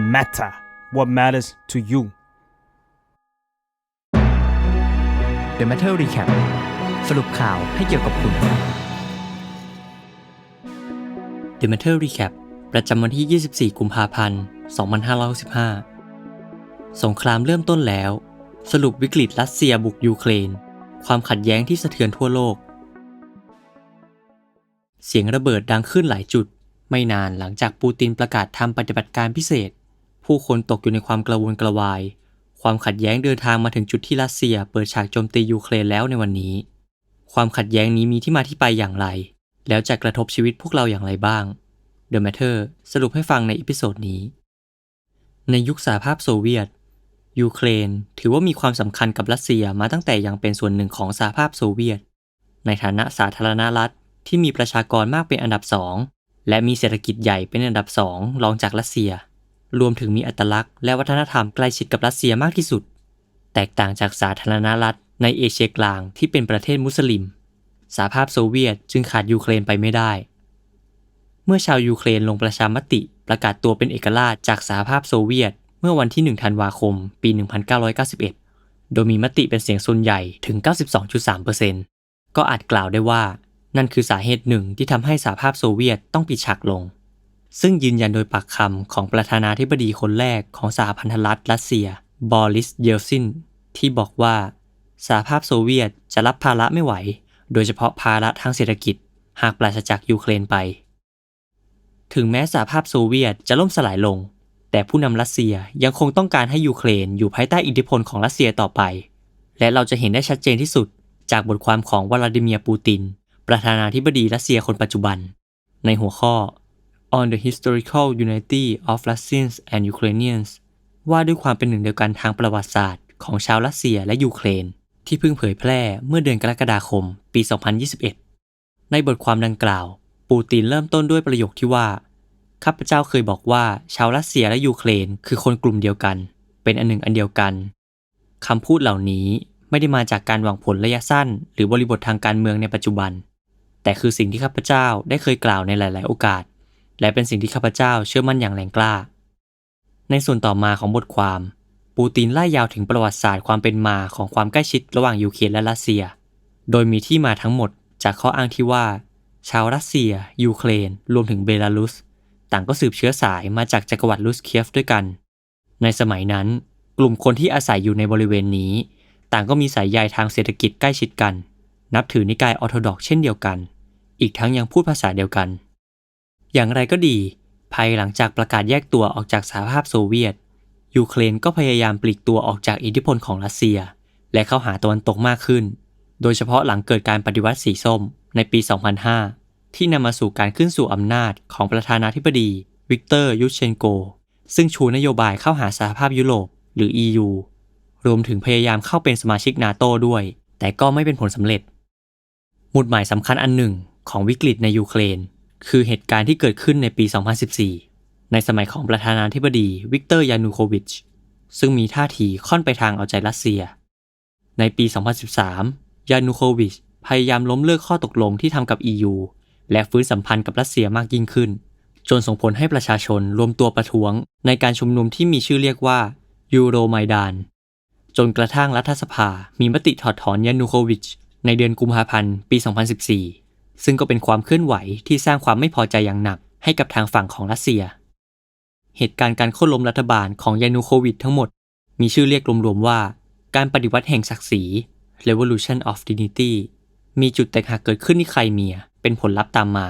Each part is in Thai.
matter what matters to you The Matter Recap สรุปข่าวให้เกี่ยวกับคุณ The Matter Recap ประจำวันที่ 24 กุมภาพันธ์ 2565 สงครามเริ่มต้นแล้ว สรุปวิกฤตรัสเซียบุกยูเครน ความขัดแย้งที่สะเทือนทั่วโลก เสียงระเบิดดังขึ้นหลายจุด ไม่นานหลังจากปูตินประกาศทำปฏิบัติการพิเศษ ผู้คนตกอยู่ในความกระวนกระวาย ความขัดแย้งเดินทางมาถึงจุดที่รัสเซียเปิดฉากโจมตียูเครนแล้วในวันนี้ ความขัดแย้งนี้มีที่มาที่ไปอย่างไร แล้วจะกระทบชีวิตพวกเราอย่างไรบ้าง The Matter สรุปให้ฟังในอีพิโซดนี้ ในยุคสหภาพโซเวียต ยูเครนถือว่ามีความสำคัญกับรัสเซียมาตั้งแต่ยังเป็นส่วนหนึ่งของสหภาพโซเวียต ในฐานะสาธารณรัฐที่มีประชากรมากเป็นอันดับสองและมีเศรษฐกิจใหญ่เป็นอันดับสองรองจากรัสเซีย รวมถึงมีอัตลักษณ์และวัฒนธรรมใกล้ชิดกับรัสเซียมากที่สุด แตกต่างจากสาธารณรัฐในเอเชียกลางที่เป็นประเทศมุสลิม สหภาพโซเวียตจึงขาดยูเครนไปไม่ได้ เมื่อชาวยูเครนลงประชามติประกาศตัวเป็นเอกราชจากสหภาพโซเวียต เมื่อวันที่ 1 ธันวาคม ปี 1991 โดยมีมติเป็นเสียงส่วนใหญ่ถึง 92.3%ก็อาจกล่าวได้ว่า นั่นคือสาเหตุหนึ่งที่ทำให้สหภาพโซเวียตต้องปิดฉากลง ซึ่งยืนยันโดยปากคำของประธานาธิบดีคนแรกของสหพันธรัฐรัสเซีย บอริส เยลซิน ที่บอกว่าสหภาพโซเวียตจะรับภาระไม่ไหว โดยเฉพาะภาระทางเศรษฐกิจ หากปราศจากยูเครนไป ถึงแม้สหภาพโซเวียตจะล่มสลายลง แต่ผู้นำรัสเซียยังคงต้องการให้ยูเครนอยู่ภายใต้อิทธิพลของรัสเซียต่อไป และเราจะเห็นได้ชัดเจนที่สุด จากบทความของวลาดิเมียร์ปูติน ประธานาธิบดีรัสเซียคนปัจจุบัน ในหัวข้อ On the Historical Unity of Russians and Ukrainians ว่าด้วยความเป็นหนึ่งเดียวกันทางประวัติศาสตร์ ของชาวรัสเซียและยูเครน ที่เพิ่งเผยแพร่เมื่อเดือนกรกฎาคม ปี 2021 ในบทความดังกล่าว ปูตินเริ่มต้นด้วยประโยคที่ว่าข้าพเจ้าเคยบอกว่าชาวรัสเซียและยูเครนคือคนกลุ่มเดียวกัน เป็นอันหนึ่งอันเดียวกันคำพูดเหล่านี้ไม่ได้มาจากการหวังผลระยะสั้น หรือบริบททางการเมืองในปัจจุบัน แต่คือสิ่งที่ข้าพเจ้าได้เคยกล่าวในหลาย ๆ โอกาส และเป็นสิ่งที่ข้าพเจ้าเชื่อมั่นอย่างแรงกล้า ในส่วนต่อมาของบทความ ปูตินไล่ยาวถึงประวัติศาสตร์ความเป็นมาของความใกล้ชิดระหว่างยูเครนและรัสเซีย โดยมีที่มาทั้งหมดจากข้ออ้างที่ว่า ชาวรัสเซีย ยูเครน รวมถึงเบลารุส ต่างก็สืบเชื้อสายมาจากจักรวรรดิลุสเคียฟด้วยกัน ในสมัยนั้น กลุ่มคนที่อาศัยอยู่ในบริเวณนี้ ต่างก็มีสายใยทางเศรษฐกิจใกล้ชิดกัน นับถือนิกายออร์โธดอกเช่นเดียวกัน อีกทั้งยังพูดภาษาเดียวกัน อย่างไรก็ดี ภายหลังจากประกาศแยกตัวออกจากสหภาพโซเวียต ยูเครนก็พยายามปลีกตัวออกจากอิทธิพลของรัสเซีย และเข้าหาตะวันตกมากขึ้น โดยเฉพาะหลังเกิดการปฏิวัติสีส้มในปี 2005 ที่นำมาสู่การขึ้นสู่อำนาจของประธานาธิบดี วิกเตอร์ยุชเชนโก ซึ่งชูนโยบายเข้าหาสหภาพยุโรปหรือ EU รวมถึงพยายามเข้าเป็นสมาชิกนาโตด้วย แต่ก็ไม่เป็นผลสำเร็จ หมุดหมายสำคัญอันหนึ่งของวิกฤตในยูเครน คือเหตุการณ์ที่เกิดขึ้นในปี 2014 ในสมัยของประธานาธิบดีวิกเตอร์ยานูโควิช ซึ่งมีท่าทีค่อนไปทางเอาใจรัสเซีย ในปี 2013 ยานูโควิชพยายามล้มเลิกข้อตกลงที่ทำกับ EU และฟื้นสัมพันธ์กับรัสเซียมากยิ่งขึ้น จนส่งผลให้ประชาชนรวมตัวประท้วง ในการชุมนุมที่มีชื่อเรียกว่ายูโรไมดาน จนกระทั่งรัฐสภามีมติถอดถอนยานูโควิชในเดือนกุมภาพันธ์ปี 2014 ซึ่งก็เป็นความเคลื่อนไหวที่สร้างความไม่พอใจอย่างหนักให้กับทางฝั่งของรัสเซีย เหตุการณ์การโค่นล้มรัฐบาลของยานูโควิชทั้งหมด มีชื่อเรียกรวมๆว่า การปฏิวัติแห่งศักดิ์ศรี Revolution of Dignity มีจุดแตกหักเกิดขึ้นที่ไครเมีย เป็นผลลัพธ์ตามมา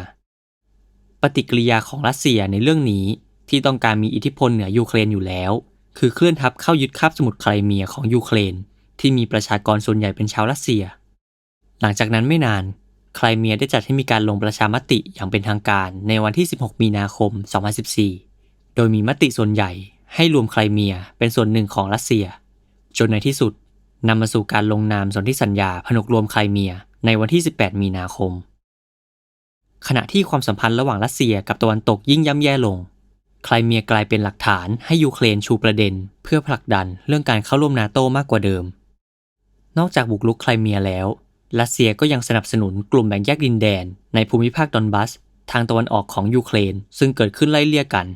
ปฏิกิริยาของรัสเซียในเรื่องนี้ที่ต้องการมีอิทธิพลเหนือยูเครนอยู่แล้ว คือเคลื่อนทัพเข้ายึดคาบสมุทรไครเมียของยูเครน ที่มีประชากรส่วนใหญ่เป็นชาวรัสเซีย หลังจากนั้นไม่นาน ไครเมียได้จัดให้มีการลงประชามติอย่างเป็นทางการในวันที่ 16 มีนาคม 2014 โดยมีมติส่วนใหญ่ให้รวมไครเมียเป็นส่วนหนึ่งของรัสเซีย จนในที่สุดนำมาสู่การลงนามสนธิสัญญาผนวกรวมไครเมียในวันที่ 18 มีนาคม ขณะที่ความสัมพันธ์ระหว่างรัสเซียกับตะวันตกยิ่งย่ำแย่ลง ไครเมียกลายเป็นหลักฐานให้ยูเครนชูประเด็น เพื่อผลักดันเรื่องการเข้าร่วมนาโตมากกว่าเดิม นอกจากบุกรุกไครเมียแล้ว รัสเซียก็ยังสนับสนุนกลุ่มแบ่งแยกดินแดน ในภูมิภาคดอนบัส ทางตะวันออกของยูเครน ซึ่งเกิดขึ้นไล่เลี่ยกัน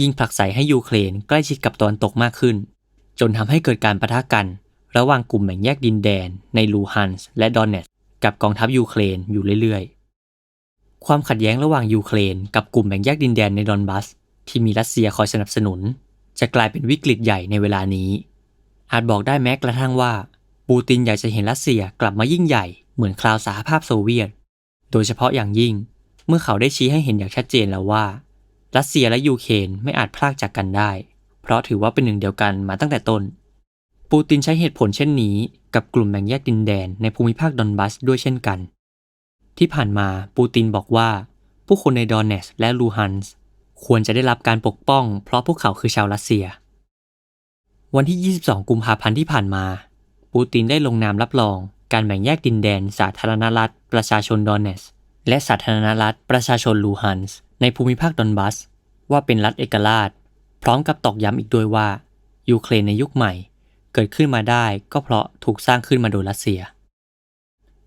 ยิ่งผลักไสให้ยูเครนใกล้ชิดกับตะวันตกมากขึ้น จนทำให้เกิดการประทะกัน ระหว่างกลุ่มแบ่งแยกดินแดน ในลูฮันส์และดอนเนตส์กับกองทัพยูเครนอยู่เรื่อยๆ ความขัดแย้งระหว่างยูเครนกับกลุ่มแบ่งแยกดินแดนในดอนบัส ที่มีรัสเซียคอยสนับสนุน จะกลายเป็นวิกฤตใหญ่ในเวลานี้ อาจบอกได้แม้กระทั่งว่า ปูตินอยากจะเห็นรัสเซียกลับมายิ่งใหญ่เหมือนคราวสหภาพโซเวียต โดยเฉพาะอย่างยิ่ง เมื่อเขาได้ชี้ให้เห็นอย่างชัดเจนแล้วว่า รัสเซียและยูเครนไม่อาจพลากจากกันได้ เพราะถือว่าเป็นหนึ่งเดียวกันมาตั้งแต่ต้น ปูตินใช้เหตุผลเช่นนี้ กับกลุ่มแบ่งแยกดินแดนในภูมิภาคดอนบัสด้วยเช่นกัน ที่ผ่านมาปูตินบอกว่า ผู้คนในดอนเนสและลูฮันส์ควรจะได้รับการปกป้อง เพราะพวกเขาคือชาวรัสเซีย วันที่ 22 กุมภาพันธ์ที่ผ่านมา ปูตินได้ลงนามรับรอง การแบ่งแยกดินแดน สาธารณรัฐ ประชาชนดอนเนส และสาธารณรัฐ ประชาชนลูฮันส์ในภูมิภาคดอนบัส ว่าเป็นรัฐเอกราช พร้อมกับตอกย้ำอีกด้วยว่า ยูเครนในยุคใหม่ เกิดขึ้นมาได้ก็เพราะถูกสร้างขึ้นมาโดยรัสเซีย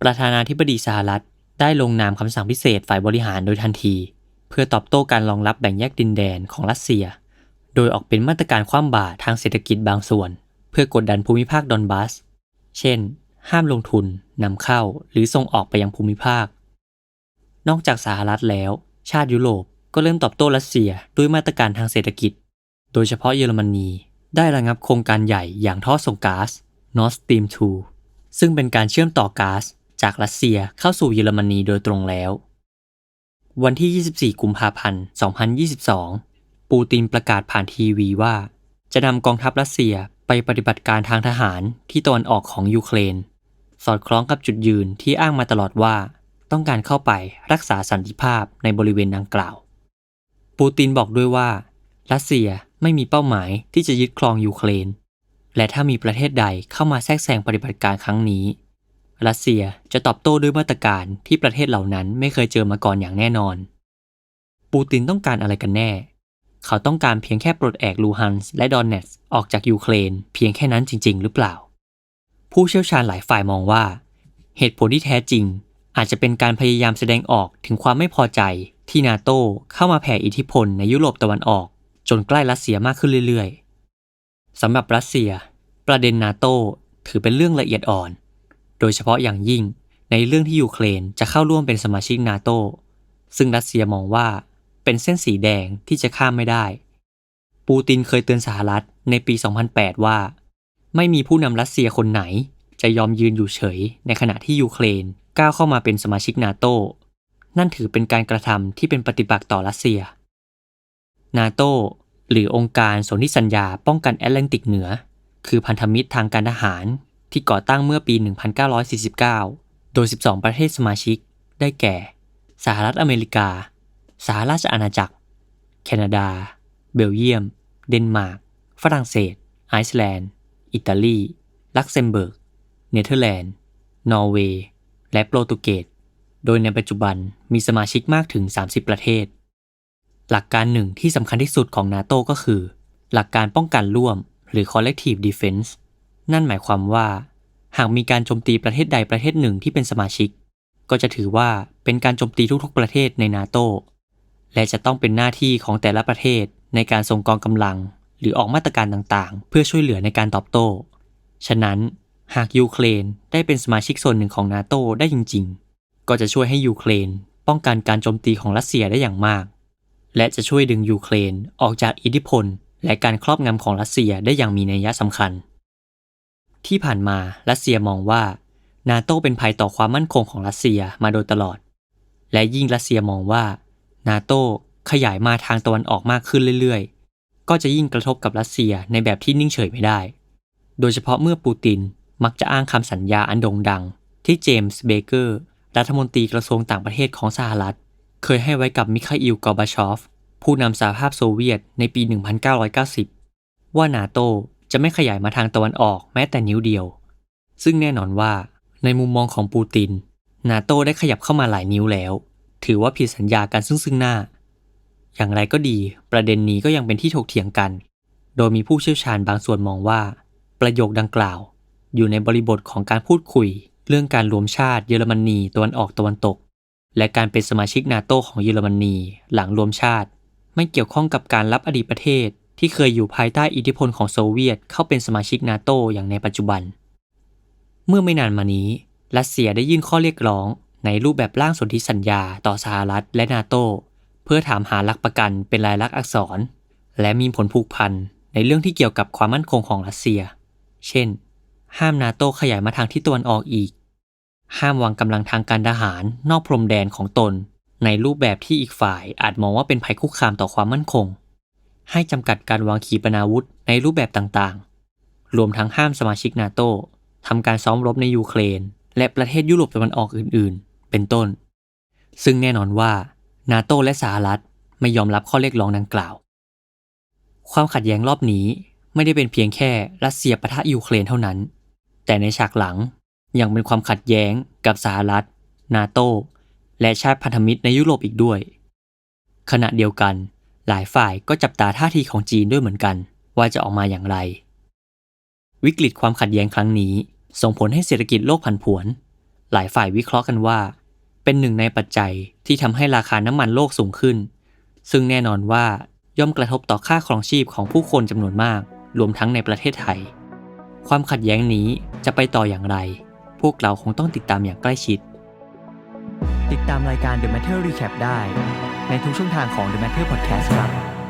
ประธานาธิบดีสหรัฐได้ลงนามคำสั่งพิเศษฝ่ายบริหารโดยทันที เพื่อตอบโต้การรองรับแบ่งแยกดินแดนของรัสเซีย โดยออกเป็นมาตรการคว่ำบาตรทางเศรษฐกิจบางส่วน เพื่อกดดันภูมิภาคดอนบัส เช่น ห้ามลงทุนนำเข้าหรือส่งออกไปยังภูมิภาค นอกจากสหรัฐแล้ว ชาติยุโรปก็เริ่มตอบโต้รัสเซียด้วยมาตรการทางเศรษฐกิจ โดยเฉพาะเยอรมนี ได้ระงับโครงการใหญ่อย่างท่อส่งก๊าซ Nord Stream 2 ซึ่งเป็นการเชื่อมต่อก๊าซจากรัสเซียเข้าสู่เยอรมนีโดยตรงแล้ว วันที่ 24 กุมภาพันธ์ 2022 ปูตินประกาศผ่านทีวีว่า จะนำกองทัพรัสเซีย ไปปฏิบัติการทางทหารที่ตะวันออกของยูเครน สอดคล้องกับจุดยืนที่อ้างมาตลอดว่า ต้องการเข้าไปรักษาสันติภาพในบริเวณดังกล่าว ปูตินบอกด้วยว่า รัสเซียไม่มีเป้าหมายที่จะยึดครองยูเครน และถ้ามีประเทศใดเข้ามาแทรกแซงปฏิบัติการครั้งนี้ รัสเซียจะตอบโต้ด้วยมาตรการที่ประเทศเหล่านั้นไม่เคยเจอมาก่อนอย่างแน่นอน ปูตินต้องการอะไรกันแน่ เขาต้องการเพียงแค่ปลดแอกลูฮันส์และดอนเนสออกจากยูเครนเพียงแค่นั้นจริง ๆ หรือเปล่า ผู้เชี่ยวชาญหลายฝ่ายมองว่า เหตุผลที่แท้จริง อาจจะเป็นการพยายามแสดงออกถึงความไม่พอใจที่นาโตเข้ามาแผ่อิทธิพลในยุโรปตะวันออก จนใกล้รัสเซียมากขึ้นเรื่อยๆสำหรับรัสเซีย ประเด็นนาโตถือเป็นเรื่องละเอียดอ่อน โดยเฉพาะอย่างยิ่งในเรื่องที่ยูเครนจะเข้าร่วมเป็นสมาชิกนาโตซึ่งรัสเซียมองว่า เป็นเส้นสีแดงที่จะข้ามไม่ได้ ปูตินเคยเตือนสหรัฐในปี 2008 ว่า ไม่มีผู้นำรัสเซียคนไหน จะยอมยืนอยู่เฉย ในขณะที่ยูเครนก้าวเข้ามาเป็นสมาชิกนาโตนั่นถือเป็นการกระทำที่เป็นปฏิปักษ์ต่อรัสเซีย นาโตหรือองค์การสนธิสัญญาป้องกันแอตแลนติกเหนือ คือพันธมิตรทางการทหารที่ก่อตั้งเมื่อปี 1949 โดย 12 ประเทศสมาชิก ได้แก่ สหรัฐอเมริกา สหราชอาณาจักร แคนาดา เบลเยียม เดนมาร์ก ฝรั่งเศส ไอซ์แลนด์ อิตาลี ลักเซมเบิร์ก เนเธอร์แลนด์ นอร์เวย์ และโปรตุเกส โดยในปัจจุบันมีสมาชิกมากถึง 30 ประเทศ หลักการหนึ่งที่สำคัญที่สุดของนาโตก็คือ หลักการป้องกันร่วม หรือ collective defense นั่นหมายความว่า หากมีการโจมตีประเทศใดประเทศหนึ่งที่เป็นสมาชิก ก็จะถือว่าเป็นการโจมตีทุกๆประเทศในนาโต และจะต้องเป็นหน้าที่ของแต่ละประเทศในการส่งกองกำลัง หรือออกมาตรการต่างๆ เพื่อช่วยเหลือในการตอบโต้ ฉะนั้นหากยูเครนได้เป็นสมาชิกส่วนหนึ่งของนาโตได้จริง ๆ ก็จะช่วยให้ยูเครนป้องกันการโจมตีของรัสเซียได้อย่างมาก และจะช่วยดึงยูเครนออกจากอิทธิพล และการครอบงำของรัสเซียได้อย่างมีนัยสำคัญ ที่ผ่านมารัสเซียมองว่านาโตเป็นภัยต่อความมั่นคงของรัสเซียมาโดยตลอด และยิ่งรัสเซียมองว่า นาโตขยายมาทางตะวันออกมากขึ้นเรื่อยๆ ก็จะยิ่งกระทบกับรัสเซียในแบบที่นิ่งเฉยไม่ได้ โดยเฉพาะเมื่อปูตินมักจะอ้างคำสัญญาอันโด่งดัง ที่เจมส์เบเกอร์รัฐมนตรีกระทรวงต่างประเทศของสหรัฐ เคยให้ไว้กับมิคาอิลกอร์บาชอฟ ผู้นำสหภาพโซเวียตในปี 1990 ว่านาโตจะไม่ขยายมาทางตะวันออกแม้แต่นิ้วเดียว ซึ่งแน่นอนว่าในมุมมองของปูติน นาโตได้ขยับเข้ามาหลายนิ้วแล้ว ถือว่าผิดสัญญากันซึ่งซึ่งหน้า อย่างไรก็ดี ประเด็นนี้ก็ยังเป็นที่ถกเถียงกัน โดยมีผู้เชี่ยวชาญบางส่วนมองว่า ประโยคดังกล่าว อยู่ในบริบทของการพูดคุย เรื่องการรวมชาติเยอรมนีตะวันออกตะวันตก และการเป็นสมาชิกนาโตของเยอรมนีหลังรวมชาติ ไม่เกี่ยวข้องกับการรับอดีตประเทศที่เคยอยู่ภายใต้อิทธิพลของโซเวียตเข้าเป็นสมาชิกนาโตอย่างในปัจจุบัน เมื่อไม่นานมานี้รัสเซียได้ยื่นข้อเรียกร้อง ในรูปแบบร่างสนธิสัญญาต่อสหรัฐและนาโตเพื่อถามหาหลักประกันเป็นลายลักษณ์อักษร และมีผลผูกพันในเรื่องที่เกี่ยวกับความมั่นคงของรัสเซีย เช่น ห้ามนาโตขยายมาทางทิศตะวันออกอีก ห้ามวางกำลังทางการทหารนอกพรมแดนของตน ในรูปแบบที่อีกฝ่ายอาจมองว่าเป็นภัยคุกคามต่อความมั่นคง ให้จำกัดการวางขีปนาวุธในรูปแบบต่างๆ รวมทั้งห้ามสมาชิกนาโตทำการซ้อมรบในยูเครน และประเทศยุโรปตะวันออกอื่นๆ เป็นต้น ซึ่งแน่นอนว่านาโตและสหรัฐไม่ยอมรับข้อเรียกร้องดังกล่าว ความขัดแย้งรอบนี้ไม่ได้เป็นเพียงแค่รัสเซียปะทะยูเครนเท่านั้น แต่ในฉากหลังยังเป็นความขัดแย้งกับสหรัฐ นาโต และชาติพันธมิตรในยุโรปอีกด้วย ขณะเดียวกัน หลายฝ่ายก็จับตาท่าทีของจีนด้วยเหมือนกัน ว่าจะออกมาอย่างไร วิกฤตความขัดแย้งครั้งนี้ ส่งผลให้เศรษฐกิจโลกผันผวน หลายฝ่ายวิเคราะห์กันว่า เป็นหนึ่งในปัจจัยที่ทำให้ราคาน้ำมันโลกสูงขึ้น ซึ่งแน่นอนว่าย่อมกระทบต่อค่าครองชีพของผู้คนจำนวนมาก รวมทั้งในประเทศไทย ความขัดแย้งนี้จะไปต่ออย่างไร พวกเราคงต้องติดตามอย่างใกล้ชิด ติดตามรายการ The Matter Recap ได้ ในทุกช่องทางของ The Matter Podcast ครับ